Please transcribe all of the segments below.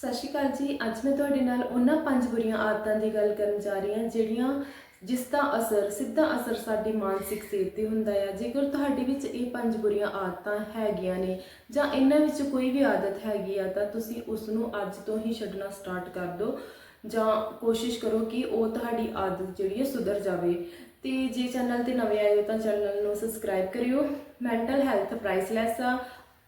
ਸਤਿ ਸ਼੍ਰੀ ਅਕਾਲ ਜੀ। ਅੱਜ ਮੈਂ ਤੁਹਾਡੇ ਨਾਲ ਉਹਨਾਂ ਪੰਜ ਬੁਰੀਆਂ ਆਦਤਾਂ ਦੀ ਗੱਲ ਕਰਨ ਜਾ ਰਹੀ ਹਾਂ, ਜਿਹੜੀਆਂ ਜਿਸ ਦਾ ਅਸਰ, ਸਿੱਧਾ ਅਸਰ ਸਾਡੀ ਮਾਨਸਿਕ ਸਿਹਤ ਤੇ ਹੁੰਦਾ ਹੈ ਜੇਕਰ ਤੁਹਾਡੇ ਵਿੱਚ ਇਹ ਪੰਜ ਬੁਰੀਆਂ ਆਦਤਾਂ ਹੈਗੀਆਂ ਨੇ ਜਾਂ ਇਹਨਾਂ ਵਿੱਚ ਕੋਈ ਵੀ ਆਦਤ ਹੈਗੀ ਆ, ਤਾਂ ਤੁਸੀਂ ਉਸ ਨੂੰ ਅੱਜ ਤੋਂ ਹੀ ਛੱਡਣਾ ਸਟਾਰਟ ਕਰ ਦਿਓ ਜਾਂ ਕੋਸ਼ਿਸ਼ ਕਰੋ ਕਿ ਉਹ ਤੁਹਾਡੀ ਆਦਤ ਜਿਹੜੀ ਹੈ ਸੁਧਰ ਜਾਵੇ। ਤੇ ਜੇ ਚੈਨਲ ਤੇ ਨਵੇਂ ਆਏ ਹੋ ਤਾਂ ਚੈਨਲ ਨੂੰ ਸਬਸਕ੍ਰਾਈਬ ਕਰਿਓ। ਮੈਂਟਲ ਹੈਲਥ ਪ੍ਰਾਈਸਲੈਸ ਆ।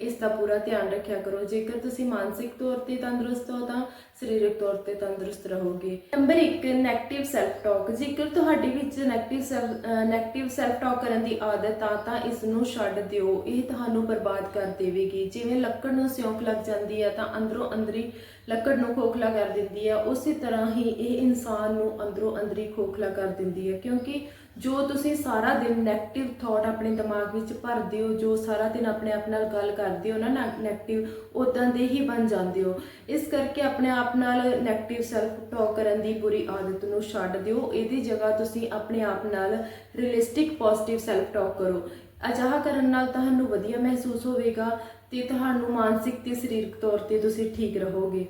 ਇਸ ਦਾ ਪੂਰਾ ਧਿਆਨ ਰੱਖਿਆ ਕਰੋ। ਜੇਕਰ ਤੁਸੀਂ ਮਾਨਸਿਕ ਤੌਰ ਤੇ ਤੰਦਰੁਸਤ ਹੋ ਤਾਂ ਸਰੀਰਕ ਤੌਰ ਤੇ ਤੰਦਰੁਸਤ ਰਹੋਗੇ। ਨੰਬਰ 1 네ਗੇਟਿਵ ਸੈਲਫ ਟਾਕ ਜੇਕਰ ਤੁਹਾਡੇ ਵਿੱਚ negative self negative self talk ਕਰਨ ਦੀ ਆਦਤ ਆ, ਤਾਂ ਇਸ ਨੂੰ ਛੱਡ ਦਿਓ। ਇਹ ਤੁਹਾਨੂੰ ਬਰਬਾਦ ਕਰ ਦੇਵੇਗੀ। ਜਿਵੇਂ ਲੱਕੜ ਨੂੰ ਸਿਉਂਕ ਲੱਗ ਜਾਂਦੀ ਹੈ ਤਾਂ ਅੰਦਰੋਂ ਅੰਦਰੀ ਲੱਕੜ ਨੂੰ ਖੋਖਲਾ ਕਰ ਦਿੰਦੀ ਹੈ ਉਸੇ ਤਰ੍ਹਾਂ ਹੀ ਇਹ ਇਨਸਾਨ ਨੂੰ ਅੰਦਰੋਂ ਅੰਦਰੀ ਖੋਖਲਾ ਕਰ ਦਿੰਦੀ ਹੈ ਕਿਉਂਕਿ ਜੋ ਤੁਸੀਂ ਸਾਰਾ ਦਿਨ 네ਗੇਟਿਵ ਥਾਟ ਆਪਣੇ ਦਿਮਾਗ ਵਿੱਚ ਭਰਦੇ ਹੋ, ਜੋ ਸਾਰਾ ਦਿਨ ਆਪਣੇ ਆਪ ਨਾਲ ਗੱਲ ਕਰਦੇ ਹੋ ਨਾ 네ਗੇਟਿਵ ਉਦਾਂ ਦੇ ਹੀ ਬਣ ਜਾਂਦੇ ਹੋ। ਇਸ ਕਰਕੇ ਆਪਣੇ ਆਪ ਨਾਲ 네ਗੇਟਿਵ ਸੈਲਫ ਟਾਕ ਕਰਨ ਦੀ ਬੁਰੀ ਆਦਤ ਨੂੰ ਛੱਡ ਦਿਓ। ਇਹਦੀ ਜਗ੍ਹਾ ਤੁਸੀਂ ਆਪਣੇ ਆਪ ਨਾਲ ਰਿਅਲਿਸਟਿਕ ਪੋਜ਼ਿਟਿਵ ਸੈਲਫ ਟਾਕ ਕਰੋ। ਅਜਿਹਾ ਕਰਨ ਨਾਲ ਤੁਹਾਨੂੰ ਵਧੀਆ ਮਹਿਸੂਸ ਹੋਵੇਗਾ ਤੇ ਤੁਹਾਨੂੰ ਮਾਨਸਿਕ ਤੇ ਸਰੀਰਕ ਤੌਰ ਤੇ ਤੁਸੀਂ ਠੀਕ ਰਹੋਗੇ।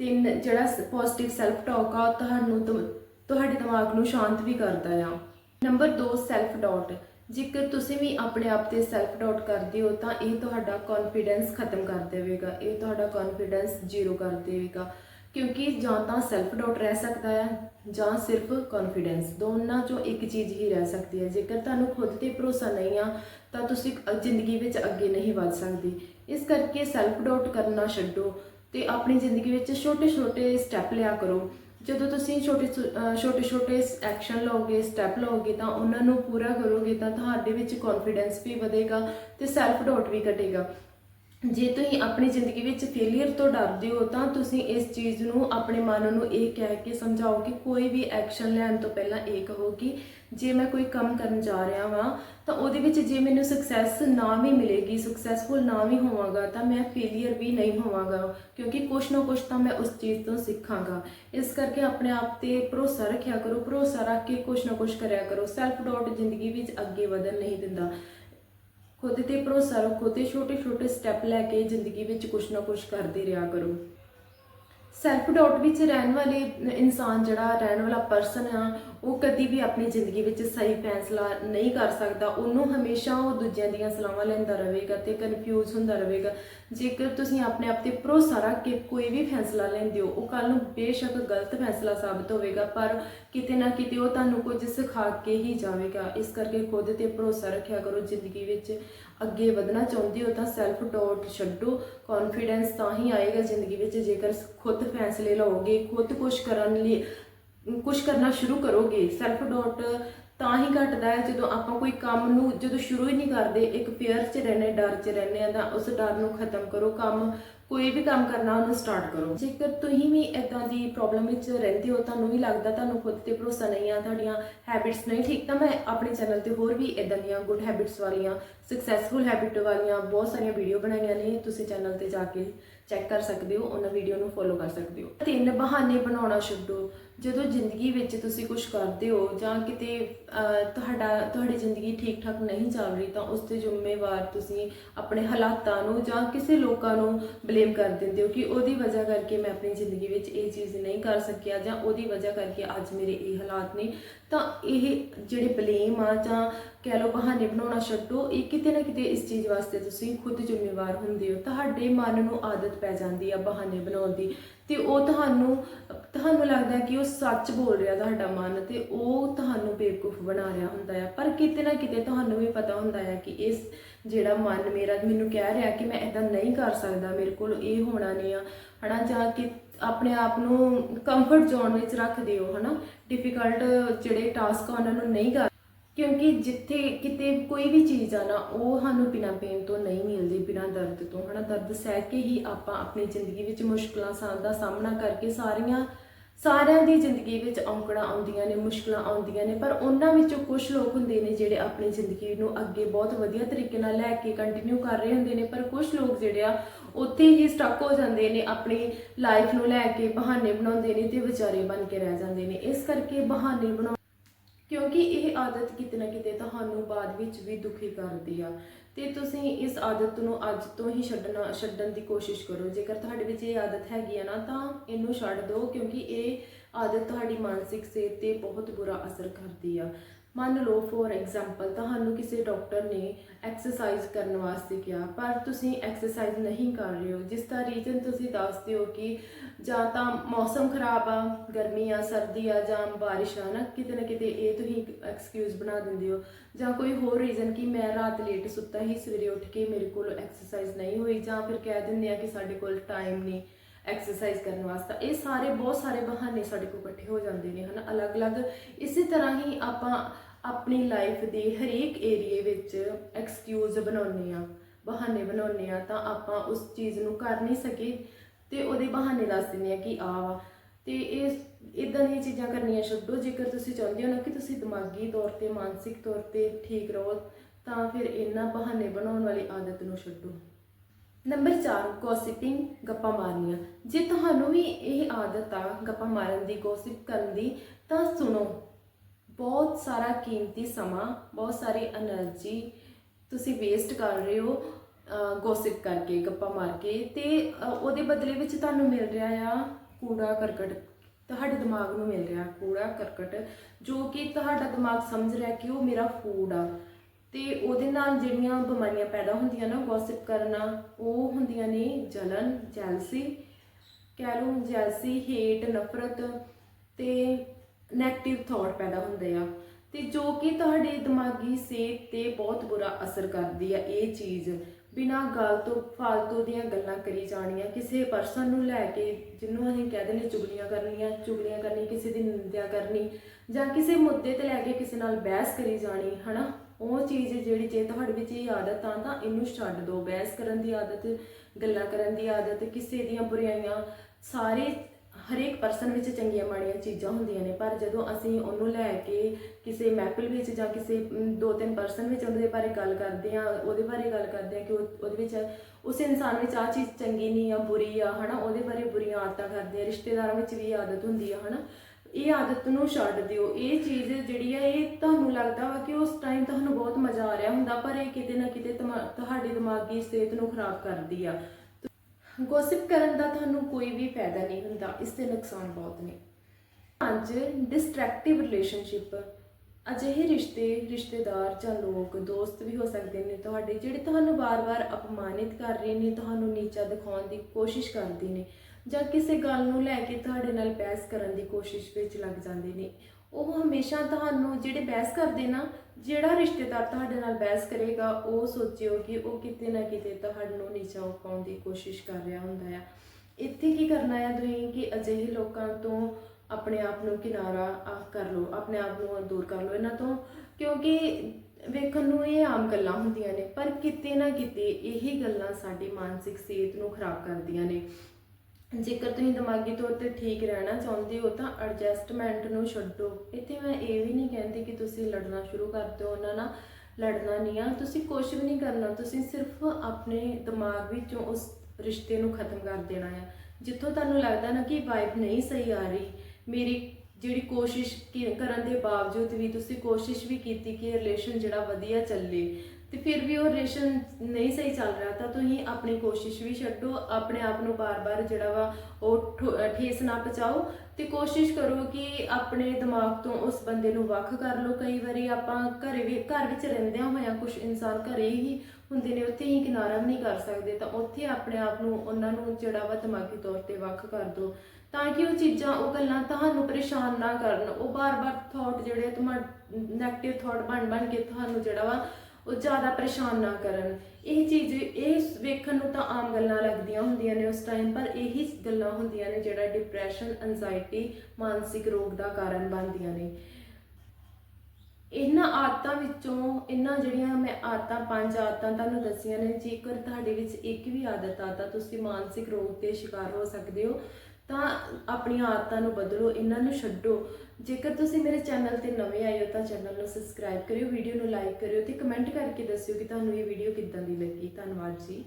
ਤੇ ਜਿਹੜਾ ਪੋਜ਼ਿਟਿਵ ਸੈਲਫ ਟਾਕ ਆ ਤੁਹਾਨੂੰ ਤੁਹਾਡੇ ਦਿਮਾਗ ਨੂੰ ਸ਼ਾਂਤ ਵੀ ਕਰਦਾ ਆ। ਨੰਬਰ 2 ਸੈਲਫ ਡਾਊਟ ਜੇਕਰ ਤੁਸੀਂ ਵੀ ਆਪਣੇ ਆਪ ਤੇ ਸੈਲਫ ਡਾਊਟ ਕਰਦੇ ਹੋ, ਤਾਂ ਇਹ ਤੁਹਾਡਾ ਕੌਨਫੀਡੈਂਸ ਖਤਮ ਕਰ ਦੇਵੇਗਾ। ਇਹ ਤੁਹਾਡਾ ਕੌਨਫੀਡੈਂਸ ਜ਼ੀਰੋ ਕਰ ਦੇਵੇਗਾ। ਕਿਉਂਕਿ ਜਾਂ ਤਾਂ ਸੈਲਫ ਡਾਊਟ ਰਹਿ ਸਕਦਾ ਹੈ, ਜਾਂ ਸਿਰਫ ਕੌਨਫੀਡੈਂਸ ਦੋਨਾਂ ਚੋਂ ਇੱਕ ਚੀਜ਼ ਹੀ ਰਹਿ ਸਕਦੀ ਹੈ। ਜੇਕਰ ਤੁਹਾਨੂੰ ਖੁਦ ਤੇ ਭਰੋਸਾ ਨਹੀਂ ਆ, ਤਾਂ ਤੁਸੀਂ ਜ਼ਿੰਦਗੀ ਵਿੱਚ ਅੱਗੇ ਨਹੀਂ ਵੱਧ ਸਕਦੇ। ਇਸ ਕਰਕੇ ਸੈਲਫ ਡਾਊਟ ਕਰਨਾ ਛੱਡੋ ਤੇ ਆਪਣੀ ਜ਼ਿੰਦਗੀ ਵਿੱਚ ਛੋਟੇ-ਛੋਟੇ ਸਟੈਪ ਲਿਆ ਕਰੋ। ਜਦੋਂ ਤੁਸੀਂ ਛੋਟੇ ਛੋਟੇ ਛੋਟੇ ਐਕਸ਼ਨ ਲਓਗੇ ਸਟੈਪ ਲਓਗੇ, ਤਾਂ ਉਹਨਾਂ ਨੂੰ ਪੂਰਾ ਕਰੋਗੇ, ਤਾਂ ਤੁਹਾਡੇ ਵਿੱਚ ਕੌਨਫੀਡੈਂਸ ਵੀ ਵਧੇਗਾ ਤੇ ਸੈਲਫ ਡਾਊਟ ਵੀ ਘਟੇਗਾ। ਜੇ ਤੁਸੀਂ ਆਪਣੀ ਜ਼ਿੰਦਗੀ ਵਿੱਚ ਫੇਲਿਅਰ ਤੋਂ ਡਰਦੇ ਹੋ, ਤਾਂ ਤੁਸੀਂ ਇਸ ਚੀਜ਼ ਨੂੰ ਆਪਣੇ ਮਨ ਨੂੰ ਇਹ ਕਹਿ ਕੇ ਸਮਝਾਓ ਕਿ ਕੋਈ ਵੀ ਐਕਸ਼ਨ ਲੈਣ ਤੋਂ ਪਹਿਲਾਂ ਇਹ ਕਹੋ ਕਿ ਜੇ ਮੈਂ ਕੋਈ ਕੰਮ ਕਰਨ ਜਾ ਰਿਹਾ ਵਾਂ, ਤਾਂ ਉਹਦੇ ਵਿੱਚ ਜੇ ਮੈਨੂੰ ਸਕਸੈਸ ਨਾ ਵੀ ਮਿਲੇਗੀ ਸਕਸੈਸਫੁਲ ਨਾ ਵੀ ਹੋਵਾਂਗਾ, ਤਾਂ ਮੈਂ ਫੇਲਿਅਰ ਵੀ ਨਹੀਂ ਹੋਵਾਂਗਾ, ਕਿਉਂਕਿ ਕੁਛ ਨਾ ਕੁਛ ਤਾਂ ਮੈਂ ਉਸ ਚੀਜ਼ ਤੋਂ ਸਿੱਖਾਂਗਾ। ਇਸ ਕਰਕੇ ਆਪਣੇ ਆਪ ਤੇ ਭਰੋਸਾ ਰੱਖਿਆ ਕਰੋ, ਭਰੋਸਾ ਰੱਖ ਕੇ ਕੁਛ ਨਾ ਕੁਛ ਕਰਿਆ ਕਰੋ। ਸੈਲਫ ਡਾਊਟ ਜ਼ਿੰਦਗੀ ਵਿੱਚ ਅੱਗੇ ਵਧਣ ਨਹੀਂ ਦਿੰਦਾ। ਖੁਦ ਤੇ ਭਰੋਸਾ ਰੱਖੋ ਤੇ ਛੋਟੇ ਛੋਟੇ ਸਟੈਪ ਲੈ ਕੇ ਜ਼ਿੰਦਗੀ ਵਿੱਚ ਕੁਛ ਨਾ ਕੁਛ ਕਰਦੇ ਰਿਹਾ ਕਰੋ। ਸੈਲਫ ਡਾਊਟ ਵਿੱਚ ਰਹਿਣ ਵਾਲੇ ਇਨਸਾਨ ਜਿਹੜਾ ਰਹਿਣ ਵਾਲਾ ਪਰਸਨ ਆ ਉਹ ਕਦੀ ਵੀ ਆਪਣੀ ਜ਼ਿੰਦਗੀ ਵਿੱਚ ਸਹੀ ਫੈਸਲਾ ਨਹੀਂ ਕਰ ਸਕਦਾ। ਉਹਨੂੰ ਹਮੇਸ਼ਾ ਉਹ ਦੂਜਿਆਂ ਦੀਆਂ ਸਲਾਹਾਂ ਲੈਂਦਾ ਰਹੇਗਾ ਤੇ ਕਨਫਿਊਜ਼ ਹੁੰਦਾ ਰਹੇਗਾ। ਜੇਕਰ ਤੁਸੀਂ ਆਪਣੇ ਆਪ ਤੇ ਭਰੋਸਾ ਰੱਖ ਕੇ ਕੋਈ ਵੀ ਫੈਸਲਾ ਲੈਂਦੇ ਹੋ, ਉਹ ਕੱਲ ਨੂੰ ਬੇਸ਼ੱਕ ਗਲਤ ਫੈਸਲਾ ਸਾਬਤ ਹੋਵੇਗਾ, ਪਰ ਕਿਤੇ ਨਾ ਕਿਤੇ ਉਹ ਤੁਹਾਨੂੰ ਕੁਝ ਸਿਖਾ ਕੇ ਹੀ ਜਾਵੇਗਾ। ਇਸ ਕਰਕੇ ਖੁਦ ਤੇ ਭਰੋਸਾ ਰੱਖਿਆ ਕਰੋ, ਜ਼ਿੰਦਗੀ ਵਿੱਚ ਅੱਗੇ ਵਧਣਾ ਚਾਹੁੰਦੇ ਹੋ ਤਾਂ ਸੈਲਫ ਡਾਊਟ ਛੱਡੋ। ਕੌਨਫੀਡੈਂਸ ਤਾਂ ਹੀ ਆਏਗਾ ਜ਼ਿੰਦਗੀ ਵਿੱਚ ਜੇਕਰ ਖੁਦ ਫੈਸਲੇ ਲਓਗੇ, ਖੁਦ ਕੁਝ ਕਰਨ ਲਈ ਕੁਝ ਕਰਨਾ ਸ਼ੁਰੂ ਕਰੋਗੇ ਸੈਲਫ ਡਾਊਟ ਤਾਂ ਹੀ ਘਟਦਾ ਹੈ ਜਦੋਂ ਆਪਾਂ ਕੋਈ ਕੰਮ ਨੂੰ ਜਦੋਂ ਸ਼ੁਰੂ ਹੀ ਨਹੀਂ ਕਰਦੇ, ਇੱਕ ਫੇਅਰ 'ਚ ਰਹਿੰਦੇ ਡਰ 'ਚ ਰਹਿੰਦੇ ਆ ਤਾਂ ਉਸ ਡਰ ਨੂੰ ਖਤਮ ਕਰੋ, ਕੰਮ ਕੋਈ ਵੀ ਕੰਮ ਕਰਨਾ ਉਹਨੂੰ ਸਟਾਰਟ ਕਰੋ। ਜੇਕਰ ਤੁਸੀਂ ਵੀ ਇਦਾਂ ਦੀ ਪ੍ਰੋਬਲਮ ਵਿੱਚ ਰਹਿੰਦੇ ਹੋ, ਤੁਹਾਨੂੰ ਵੀ ਲੱਗਦਾ ਤੁਹਾਨੂੰ ਖੁਦ ਤੇ ਭਰੋਸਾ ਨਹੀਂ ਆ, ਤੁਹਾਡੀਆਂ ਹੈਬਿਟਸ ਨਹੀਂ ਠੀਕ, ਤਾਂ ਮੈਂ ਆਪਣੇ ਚੈਨਲ ਤੇ ਹੋਰ ਵੀ ਇਦਾਂ ਦੀਆਂ ਗੁੱਡ ਹੈਬਿਟਸ ਵਾਲੀਆਂ ਸਕਸੈਸਫੁਲ ਹੈਬਿਟ ਵਾਲੀਆਂ ਬਹੁਤ ਸਾਰੀਆਂ ਵੀਡੀਓ ਬਣਾਈਆਂ ਨੇ, ਤੁਸੀਂ ਚੈਨਲ ਤੇ ਜਾ ਕੇ ਚੈੱਕ ਕਰ ਸਕਦੇ ਹੋ, ਉਹਨਾਂ ਵੀਡੀਓ ਨੂੰ ਫੋਲੋ ਕਰ ਸਕਦੇ ਹੋ। ਤਿੰਨ ਬਹਾਨੇ ਬਣਾਉਣਾ ਛੱਡੋ। ਜਦੋਂ ਜ਼ਿੰਦਗੀ ਵਿੱਚ ਤੁਸੀਂ ਕੁਝ ਕਰਦੇ ਹੋ ਜਾਂ ਕਿਤੇ ਤੁਹਾਡਾ, ਤੁਹਾਡੀ ਜ਼ਿੰਦਗੀ ਠੀਕ ਠਾਕ ਨਹੀਂ ਚੱਲ ਰਹੀ, ਤਾਂ ਉਸ ਤੇ ਜ਼ਿੰਮੇਵਾਰ ਤੁਸੀਂ ਆਪਣੇ ਹਾਲਾਤਾਂ ਨੂੰ ਜਾਂ ਕਿਸੇ ਲੋਕਾਂ ਨੂੰ ਬਲੇਮ ਕਰ ਦਿੰਦੇ ਹੋ ਕਿ ਉਹਦੀ ਵਜ੍ਹਾ ਕਰਕੇ ਮੈਂ ਆਪਣੀ ਜ਼ਿੰਦਗੀ ਵਿੱਚ ਇਹ ਚੀਜ਼ ਨਹੀਂ ਕਰ ਸਕਿਆ ਜਾਂ ਉਹਦੀ ਵਜ੍ਹਾ ਕਰਕੇ ਅੱਜ ਮੇਰੇ ਇਹ ਹਾਲਾਤ ਨੇ। ਤਾਂ ਇਹ ਜਿਹੜੇ ਬਲੇਮ ਆ ਜਾਂ ਕਹਿ ਲਓ ਬਹਾਨੇ ਬਣਾਉਣਾ ਛੱਡੋ, ਇਹ ਕਿਤੇ ਨਾ ਕਿਤੇ ਇਸ ਚੀਜ਼ ਵਾਸਤੇ ਤੁਸੀਂ ਖੁਦ ਜ਼ਿੰਮੇਵਾਰ ਹੁੰਦੇ ਹੋ। ਤੁਹਾਡੇ ਮਨ ਨੂੰ ਆਦਤ ਪੈ ਜਾਂਦੀ ਆ ਬਹਾਨੇ ਬਣਾਉਣ ਦੀ ਤੇ ਉਹ ਤੁਹਾਨੂੰ ਤੁਹਾਨੂੰ ਲੱਗਦਾ ਕਿ ਉਹ ਸੱਚ ਬੋਲ ਰਿਹਾ ਤੁਹਾਡਾ ਮਨ ਤੇ ਉਹ ਤੁਹਾਨੂੰ ਬੇਵਕੂਫ ਬਣਾ ਰਿਹਾ ਹੁੰਦਾ ਹੈ ਪਰ ਕਿਤੇ ਨਾ ਕਿਤੇ ਤੁਹਾਨੂੰ ਵੀ ਪਤਾ ਹੁੰਦਾ ਹੈ ਕਿ ਇਸ ਜਿਹੜਾ ਮਨ ਮੇਰਾ ਮੈਨੂੰ ਕਹਿ ਰਿਹਾ ਕਿ ਮੈਂ ਇਦਾਂ ਨਹੀਂ ਕਰ ਸਕਦਾ, ਮੇਰੇ ਕੋਲ ਇਹ ਹੋਣਾ ਨਹੀਂ ਆ। ਹਨਾ, ਜਾਂ ਕਿ ਆਪਣੇ ਆਪ ਨੂੰ ਕੰਫਰਟ ਜ਼ੋਨ ਵਿੱਚ ਰੱਖਦੇ ਹੋ ਹਨਾ। ਡਿਫਿਕਲਟ ਜਿਹੜੇ ਟਾਸਕ ਆ ਉਹਨਾਂ ਨੂੰ ਨਹੀਂ ਕਰ ਕਿਉਂਕਿ ਜਿੱਥੇ ਕਿਤੇ ਕੋਈ ਵੀ ਚੀਜ਼ ਆ ਨਾ, ਉਹ ਸਾਨੂੰ ਬਿਨਾਂ ਪੇਨ ਤੋਂ ਨਹੀਂ ਮਿਲਦੀ, ਬਿਨਾਂ ਦਰਦ ਤੋਂ। ਹਨਾ, ਦਰਦ ਸਹਿ ਕੇ ਹੀ ਆਪਾਂ ਆਪਣੀ ਜ਼ਿੰਦਗੀ ਵਿੱਚ ਮੁਸ਼ਕਲਾਂ ਸਾਂ ਦਾ ਸਾਹਮਣਾ ਕਰਕੇ ਸਾਰੀਆਂ ਸਾਰਿਆਂ ਦੀ ਜ਼ਿੰਦਗੀ ਵਿੱਚ ਔਂਕੜਾਂ ਆਉਂਦੀਆਂ ਨੇ, ਮੁਸ਼ਕਲਾਂ ਆਉਂਦੀਆਂ ਨੇ, ਪਰ ਉਹਨਾਂ ਵਿੱਚੋਂ ਕੁਝ ਲੋਕ ਹੁੰਦੇ ਨੇ ਜਿਹੜੇ ਆਪਣੀ ਜ਼ਿੰਦਗੀ ਨੂੰ ਅੱਗੇ ਬਹੁਤ ਵਧੀਆ ਤਰੀਕੇ ਨਾਲ ਲੈ ਕੇ ਕੰਟੀਨਿਊ ਕਰ ਰਹੇ ਹੁੰਦੇ ਨੇ, ਪਰ ਕੁਝ ਲੋਕ ਜਿਹੜੇ ਆ, ਉੱਥੇ ਹੀ ਸਟਕ ਹੋ ਜਾਂਦੇ ਨੇ, ਆਪਣੀ ਲਾਈਫ ਨੂੰ ਲੈ ਕੇ ਬਹਾਨੇ ਬਣਾਉਂਦੇ ਨੇ ਤੇ ਵਿਚਾਰੇ ਬਣ ਕੇ ਰਹਿ ਜਾਂਦੇ ਨੇ। ਇਸ ਕਰਕੇ ਬਹਾਨੇ ਬਣਾ ਕਿਉਂਕਿ ਇਹ ਆਦਤ ਕਿਤੇ ਨਾ ਕਿਤੇ ਤੁਹਾਨੂੰ ਬਾਅਦ ਵਿੱਚ ਵੀ ਦੁਖੀ ਕਰਦੀ ਆ। ਤੇ ਤੁਸੀਂ ਇਸ ਆਦਤ ਨੂੰ ਅੱਜ ਤੋਂ ਹੀ ਛੱਡਣਾ, ਛੱਡਣ ਦੀ ਕੋਸ਼ਿਸ਼ ਕਰੋ। ਜੇਕਰ ਤੁਹਾਡੇ ਵਿੱਚ ਇਹ ਆਦਤ ਹੈਗੀ ਆ ਨਾ, ਤਾਂ ਇਹਨੂੰ ਛੱਡ ਦਿਓ, ਕਿਉਂਕਿ ਇਹ ਆਦਤ ਤੁਹਾਡੀ ਮਾਨਸਿਕ ਸਿਹਤ ਤੇ ਬਹੁਤ ਬੁਰਾ ਅਸਰ ਕਰਦੀ ਆ। ਮੰਨ ਲਓ ਫੋਰ ਐਗਜ਼ਾਮਪਲ ਤੁਹਾਨੂੰ ਕਿਸੇ ਡਾਕਟਰ ਨੇ ਐਕਸਰਸਾਈਜ਼ ਕਰਨ ਵਾਸਤੇ ਕਿਹਾ, ਪਰ ਤੁਸੀਂ ਐਕਸਰਸਾਈਜ਼ ਨਹੀਂ ਕਰ ਰਹੇ ਹੋ। ਜਿਸ ਦਾ ਰੀਜ਼ਨ ਤੁਸੀਂ ਦੱਸਦੇ ਹੋ ਕਿ ਜਾਂ ਤਾਂ ਮੌਸਮ ਖਰਾਬ ਆ, ਗਰਮੀ ਆ, ਸਰਦੀ ਆ, ਜਾਂ ਬਾਰਿਸ਼ ਆ, ਨਾ ਕਿਤੇ ਨਾ ਕਿਤੇ ਇਹ ਤੁਸੀਂ ਐਕਸਕਿਊਜ਼ ਬਣਾ ਦਿੰਦੇ ਹੋ। ਜਾਂ ਕੋਈ ਹੋਰ ਰੀਜ਼ਨ ਕਿ ਮੈਂ ਰਾਤ ਲੇਟ ਸੁੱਤਾ ਹੀ ਸਵੇਰੇ ਉੱਠ ਕੇ ਮੇਰੇ ਕੋਲ ਐਕਸਰਸਾਈਜ਼ ਨਹੀਂ ਹੋਈ, ਜਾਂ ਫਿਰ ਕਹਿ ਦਿੰਦੇ ਆ ਕਿ ਸਾਡੇ ਕੋਲ ਟਾਈਮ ਨਹੀਂ। ਐਕਸਰਸਾਈਜ਼ ਕਰਨ ਵਾਸਤੇ। ਇਹ ਸਾਰੇ, ਬਹੁਤ ਸਾਰੇ ਬਹਾਨੇ ਸਾਡੇ ਕੋਲ ਇਕੱਠੇ ਹੋ ਜਾਂਦੇ ਨੇ, ਹਨ? ਅਲੱਗ-ਅਲੱਗ ਇਸੇ ਤਰ੍ਹਾਂ ਹੀ ਆਪਾਂ ਆਪਣੀ ਲਾਈਫ ਦੇ ਹਰੇਕ ਏਰੀਏ ਵਿੱਚ ਐਕਸਕਿਊਜ਼ ਬਣਾਉਂਦੇ ਆ ਬਹਾਨੇ ਬਣਾਉਂਦੇ ਆ ਤਾਂ ਆਪਾਂ ਉਸ ਚੀਜ਼ ਨੂੰ ਕਰ ਨਹੀਂ ਸਕੇ ਤੇ ਉਹਦੇ ਬਹਾਨੇ ਦੱਸ ਦਿੰਦੇ ਆ ਕਿ ਆ ਵਾ। ਤੇ ਇਹ ਇਦਾਂ ਦੀਆਂ ਚੀਜ਼ਾਂ ਕਰਨੀਆਂ ਛੱਡੋ। ਜੇਕਰ ਤੁਸੀਂ ਚਾਹੁੰਦੇ ਹੋ ਨਾ ਕਿ ਤੁਸੀਂ ਦਿਮਾਗੀ ਤੌਰ ਤੇ, ਮਾਨਸਿਕ ਤੌਰ ਤੇ ਠੀਕ ਰਹੋ, ਤਾਂ ਫਿਰ ਇਹਨਾਂ ਬਹਾਨੇ ਬਣਾਉਣ ਵਾਲੀ ਆਦਤ ਨੂੰ ਛੱਡੋ। ਨੰਬਰ 4 ਗੌਸਿਪਿੰਗ ਗੱਪਾਂ ਮਾਰਨੀਆਂ। ਜੇ ਤੁਹਾਨੂੰ ਵੀ ਇਹ ਆਦਤ ਆ ਗੱਪਾਂ ਮਾਰਨ ਦੀ ਗੌਸਿਪ ਕਰਨ ਦੀ, ਤਾਂ ਸੁਣੋ, ਬਹੁਤ ਸਾਰਾ ਕੀਮਤੀ ਸਮਾਂ, ਬਹੁਤ ਸਾਰੀ એનર્ਜੀ ਤੁਸੀਂ ਵੇਸਟ ਕਰ ਰਹੇ ਹੋ ਗੌਸਿਪ ਕਰਕੇ, ਗੱਪਾਂ ਮਾਰ ਕੇ। ਤੇ ਉਹਦੇ ਬਦਲੇ ਵਿੱਚ ਤੁਹਾਨੂੰ ਮਿਲ ਰਿਹਾ ਆ ਕੂੜਾ ਕਰਕਟ। ਤੁਹਾਡੇ ਦਿਮਾਗ ਨੂੰ ਮਿਲ ਰਿਹਾ ਕੂੜਾ ਕਰਕਟ, ਜੋ ਕਿ ਤੁਹਾਡਾ ਦਿਮਾਗ ਸਮਝ ਰਿਹਾ ਕਿ ਉਹ ਮੇਰਾ ਫੂਡ ਆ। ਤੇ ਉਹਦੇ ਨਾਲ ਜਿਹੜੀਆਂ ਬਿਮਾਰੀਆਂ ਪੈਦਾ ਹੁੰਦੀਆਂ ਨਾ ਗੋਸਿਪ ਕਰਨਾ, ਉਹ ਹੁੰਦੀਆਂ ਨੇ ਜਲਨ ਜੈਲਸੀ ਕਹਿ ਲਓ ਜੈਲਸੀ ਹੇਟ ਨਫ਼ਰਤ ਤੇ ਨੈਗੇਟਿਵ ਥਾਟ ਪੈਦਾ ਹੁੰਦੇ ਆ। ਤੇ ਜੋ ਕਿ ਤੁਹਾਡੇ ਦਿਮਾਗੀ ਸਿਹਤ ਤੇ ਬਹੁਤ ਬੁਰਾ ਅਸਰ ਕਰਦੀ ਆ ਇਹ ਚੀਜ਼। ਬਿਨਾਂ ਗੱਲ ਤੋਂ, ਫਾਲਤੂ ਦੀਆਂ ਗੱਲਾਂ ਕਰੀ ਜਾਣੀਆਂ, ਕਿਸੇ ਪਰਸਨ ਨੂੰ ਲੈ ਕੇ ਜਿਹਨੂੰ ਅਸੀਂ ਕਹਿ ਦਿੰਦੇ ਚੁਗਲੀਆਂ ਕਰਨੀਆਂ, ਚੁਗਲੀਆਂ ਕਰਨੀ, ਕਿਸੇ ਦੀ ਨਿੰਦਿਆ ਕਰਨੀ ਜਾਂ ਕਿਸੇ ਮੁੱਦੇ ਤੇ ਲੈ ਕੇ ਕਿਸੇ ਨਾਲ ਬਹਿਸ ਕਰੀ ਜਾਣੀ, ਹਨਾ? ਉਹ ਚੀਜ਼ ਜਿਹੜੀ ਜੇ ਤੁਹਾਡੇ ਵਿੱਚ ਇਹ ਆਦਤ ਆ ਤਾਂ ਇਹਨੂੰ ਛੱਡ ਦਿਓ ਬਹਿਸ ਕਰਨ ਦੀ ਆਦਤ, ਗੱਲਾਂ ਕਰਨ ਦੀ ਆਦਤ, ਕਿਸੇ ਦੀਆਂ ਬੁਰਾਈਆਂ, ਸਾਰੇ, ਹਰੇਕ ਪਰਸਨ ਵਿੱਚ ਚੰਗੀਆਂ ਮਾੜੀਆਂ ਚੀਜ਼ਾਂ ਹੁੰਦੀਆਂ ਨੇ। ਪਰ ਜਦੋਂ ਅਸੀਂ ਉਹਨੂੰ ਲੈ ਕੇ ਕਿਸੇ ਮਹਿਫਿਲ ਵਿੱਚ ਜਾਂ ਕਿਸੇ ਦੋ ਤਿੰਨ ਪਰਸਨ ਵਿੱਚ ਉਹਦੇ ਬਾਰੇ ਗੱਲ ਕਰਦੇ ਆ, ਉਹਦੇ ਬਾਰੇ ਗੱਲ ਕਰਦੇ ਆ ਕਿ ਉਹ- ਉਹਦੇ ਵਿੱਚ ਉਸ ਇਨਸਾਨ ਵਿੱਚ ਆ ਚੀਜ਼ ਚੰਗੀ ਨਹੀਂ ਆ, ਬੁਰੀ ਆ, ਹਨਾ? ਉਹਦੇ ਬਾਰੇ ਬੁਰੀਆਂ ਆਦਤਾਂ ਕਰਦੇ ਆ, ਰਿਸ਼ਤੇਦਾਰਾਂ ਵਿੱਚ ਵੀ ਆਦਤ ਹੁੰਦੀ ਆ, ਹਨਾ? ਇਹ ਆਦਤ ਨੂੰ ਛੱਡ ਦਿਓ। ਇਹ ਚੀਜ਼ ਜਿਹੜੀ ਆ, ਇਹ ਤੁਹਾਨੂੰ ਲੱਗਦਾ ਵਾ ਕਿ ਉਸ ਟਾਈਮ ਤੁਹਾਨੂੰ ਬਹੁਤ ਮਜ਼ਾ ਆ ਰਿਹਾ ਹੁੰਦਾ, ਪਰ ਇਹ ਕਿਤੇ ਨਾ ਕਿਤੇ ਤਮਾ- ਤੁਹਾਡੀ ਦਿਮਾਗੀ ਸਿਹਤ ਨੂੰ ਖਰਾਬ ਕਰਦੀ ਆ। ਗੋਸਿਪ ਕਰਨ ਦਾ ਤੁਹਾਨੂੰ ਕੋਈ ਵੀ ਫਾਇਦਾ ਨਹੀਂ ਹੁੰਦਾ, ਇਸ ਦੇ ਨੁਕਸਾਨ ਬਹੁਤ ਨੇ। ਪੰਜ ਡਿਸਟਰੈਕਟਿਵ ਰਿਲੇਸ਼ਨਸ਼ਿਪ ਅਜਿਹੇ ਰਿਸ਼ਤੇ, ਰਿਸ਼ਤੇਦਾਰ ਜਾਂ ਲੋਕ, ਦੋਸਤ ਵੀ ਹੋ ਸਕਦੇ ਨੇ ਤੁਹਾਡੇ, ਜਿਹੜੇ ਤੁਹਾਨੂੰ ਵਾਰ-ਵਾਰ ਅਪਮਾਨਿਤ ਕਰ ਰਹੇ ਨੇ, ਤੁਹਾਨੂੰ ਨੀਚਾ ਦਿਖਾਉਣ ਦੀ ਕੋਸ਼ਿਸ਼ ਕਰਦੇ ਨੇ। ਜਾਂ ਕਿਸੇ ਗੱਲ ਨੂੰ ਲੈ ਕੇ ਤੁਹਾਡੇ ਨਾਲ ਬਹਿਸ ਕਰਨ ਦੀ ਕੋਸ਼ਿਸ਼ ਵਿੱਚ ਲੱਗ ਜਾਂਦੇ ਨੇ। ਉਹ ਹਮੇਸ਼ਾ ਤੁਹਾਨੂੰ ਜਿਹੜੇ ਬਹਿਸ ਕਰਦੇ ਨਾ, ਜਿਹੜਾ ਰਿਸ਼ਤੇਦਾਰ ਤੁਹਾਡੇ ਨਾਲ ਬਹਿਸ ਕਰੇਗਾ, ਉਹ ਸੋਚਿਓ ਕਿ ਉਹ ਕਿਤੇ ਨਾ ਕਿਤੇ ਤੁਹਾਨੂੰ ਨੀਚਾ ਉਠਾਉਣ ਦੀ ਕੋਸ਼ਿਸ਼ ਕਰ ਰਿਹਾ ਹੁੰਦਾ ਆ। ਇੱਥੇ ਕੀ ਕਰਨਾ ਹੈ ਤੁਸੀਂ ਕਿ ਅਜਿਹੇ ਲੋਕਾਂ ਤੋਂ ਆਪਣੇ ਆਪ ਨੂੰ ਕਿਨਾਰਾ ਆਹ ਕਰ ਲਓ, ਆਪਣੇ ਆਪ ਨੂੰ ਦੂਰ ਕਰ ਲਓ। ਇਹਨਾਂ ਤੋਂ ਕਿਉਂਕਿ ਵੇਖਣ ਨੂੰ ਇਹ ਆਮ ਗੱਲਾਂ ਹੁੰਦੀਆਂ ਨੇ, ਪਰ ਕਿਤੇ ਨਾ ਕਿਤੇ ਇਹੀ ਗੱਲਾਂ ਸਾਡੀ ਮਾਨਸਿਕ ਸਿਹਤ ਨੂੰ ਖਰਾਬ ਕਰਦੀਆਂ ਨੇ। ਜੇਕਰ ਤੁਸੀਂ ਦਿਮਾਗੀ ਤੌਰ ਤੇ ਠੀਕ ਰਹਿਣਾ ਚਾਹੁੰਦੇ ਹੋ ਤਾਂ ਐਡਜਸਟਮੈਂਟ ਨੂੰ ਛੱਡੋ। ਇੱਥੇ ਮੈਂ ਇਹ ਵੀ ਨਹੀਂ ਕਹਿੰਦੀ ਕਿ ਤੁਸੀਂ ਲੜਨਾ ਸ਼ੁਰੂ ਕਰ ਦਿਓ, ਉਹਨਾਂ ਨਾਲ ਲੜਨਾ ਨਹੀਂ ਆ। ਤੁਸੀਂ ਕੁਝ ਵੀ ਨਹੀਂ ਕਰਨਾ, ਤੁਸੀਂ ਸਿਰਫ ਆਪਣੇ ਦਿਮਾਗ ਵਿੱਚੋਂ ਉਸ ਰਿਸ਼ਤੇ ਨੂੰ ਖਤਮ ਕਰ ਦੇਣਾ ਆ। ਜਿੱਥੋਂ ਤੁਹਾਨੂੰ ਲੱਗਦਾ ਨਾ ਕਿ ਵਾਈਬ ਨਹੀਂ ਸਹੀ ਆ ਰਹੀ, ਮੇਰੀ ਜਿਹੜੀ ਕੋਸ਼ਿਸ਼ ਕੀ- ਕਰਨ ਦੇ ਬਾਵਜੂਦ ਵੀ ਤੁਸੀਂ ਕੋਸ਼ਿਸ਼ ਵੀ ਕੀਤੀ ਕਿ ਰਿਲੇਸ਼ਨ ਜਿਹੜਾ ਵਧੀਆ ਚੱਲੇ। ਤੇ ਫਿਰ ਵੀ ਉਹ ਰਿਲੇਸ਼ਨ ਨਹੀਂ ਸਹੀ ਚੱਲ ਰਿਹਾ, ਤਾਂ ਤੁਸੀਂ ਆਪਣੀ ਕੋਸ਼ਿਸ਼ ਵੀ ਛੱਡੋ, ਆਪਣੇ ਆਪ ਨੂੰ ਬਾਰ-ਬਾਰ ਜਿਹੜਾ ਵਾ ਉਹ ਠੋ- ਠੇਸ ਨਾ ਪਹੁੰਚਾਓ ਤੇ ਕੋਸ਼ਿਸ਼ ਕਰੋ ਕਿ ਆਪਣੇ ਦਿਮਾਗ ਤੋਂ ਉਸ ਬੰਦੇ ਨੂੰ ਵੱਖ ਕਰ ਲਓ। ਕਈ ਵਾਰੀ ਆਪਾਂ ਘਰੇ ਵੀ, ਘਰ ਵਿੱਚ ਰਹਿੰਦਿਆਂ ਹੋਇਆਂ ਕੁਝ ਇਨਸਾਨ ਘਰੇ ਹੀ ਹੁੰਦੇ ਨੇ, ਉੱਥੇ ਹੀ ਕਿਨਾਰਾ ਵੀ ਨਹੀਂ ਕਰ ਸਕਦੇ, ਤਾਂ ਉੱਥੇ ਆਪਣੇ ਆਪ ਨੂੰ, ਉਹਨਾਂ ਨੂੰ ਜਿਹੜਾ ਵਾ ਦਿਮਾਗੀ ਤੌਰ ਤੇ ਵੱਖ ਕਰ ਦਿਓ ਤਾਂ ਕਿ ਉਹ ਚੀਜ਼ਾਂ, ਉਹ ਗੱਲਾਂ ਤੁਹਾਨੂੰ ਪਰੇਸ਼ਾਨ ਨਾ ਕਰਨ, ਉਹ ਬਾਰ-ਬਾਰ ਥਾਟ ਜਿਹੜੇ ਤੁਹਾਡੇ ਨੈਗੇਟਿਵ ਥਾਟ ਬਣ ਬਣ ਕੇ ਤੁਹਾਨੂੰ ਜਿਹੜਾ ਵਾ ਉਹ ਜ਼ਿਆਦਾ ਪਰੇਸ਼ਾਨ ਨਾ ਕਰਨ। ਇਹ ਚੀਜ਼, ਇਹ ਵੇਖਣ ਨੂੰ ਤਾਂ ਆਮ ਗੱਲਾਂ ਲੱਗਦੀਆਂ ਹੁੰਦੀਆਂ ਨੇ ਉਸ ਟਾਈਮ ਪਰ ਇਹੀ ਗੱਲਾਂ ਹੁੰਦੀਆਂ ਨੇ ਜਿਹੜਾ ਡਿਪਰੈਸ਼ਨ ਐਂਜ਼ਾਇਟੀ ਮਾਨਸਿਕ ਰੋਗ ਦਾ ਕਾਰਨ ਬਣਦੀਆਂ ਨੇ। ਇਹਨਾਂ ਆਦਤਾਂ ਵਿੱਚੋਂ, ਇਹਨਾਂ ਜਿਹੜੀਆਂ ਮੈਂ ਆਦਤਾਂ, ਪੰਜ ਆਦਤਾਂ ਤੁਹਾਨੂੰ ਦੱਸੀਆਂ ਨੇ, ਜੇਕਰ ਤੁਹਾਡੇ ਵਿੱਚ ਇੱਕ ਵੀ ਆਦਤ ਆ, ਤਾਂ ਤੁਸੀਂ ਮਾਨਸਿਕ ਰੋਗ ਦੇ ਸ਼ਿਕਾਰ ਹੋ ਸਕਦੇ ਹੋ। ਤਾਂ ਆਪਣੀਆਂ ਆਦਤਾਂ ਨੂੰ ਬਦਲੋ, ਇਹਨਾਂ ਨੂੰ ਛੱਡੋ। ਜੇਕਰ ਤੁਸੀਂ ਮੇਰੇ ਚੈਨਲ ਤੇ ਨਵੇਂ ਆਏ ਹੋ ਤਾਂ ਚੈਨਲ ਨੂੰ ਸਬਸਕ੍ਰਾਈਬ ਕਰਿਓ ਵੀਡੀਓ ਨੂੰ ਲਾਈਕ ਕਰਿਓ ਤੇ ਕਮੈਂਟ ਕਰਕੇ ਦੱਸਿਓ ਕਿ ਤੁਹਾਨੂੰ ਇਹ ਵੀਡੀਓ ਕਿੱਦਾਂ ਦੀ ਲੱਗੀ। ਧੰਨਵਾਦ ਜੀ।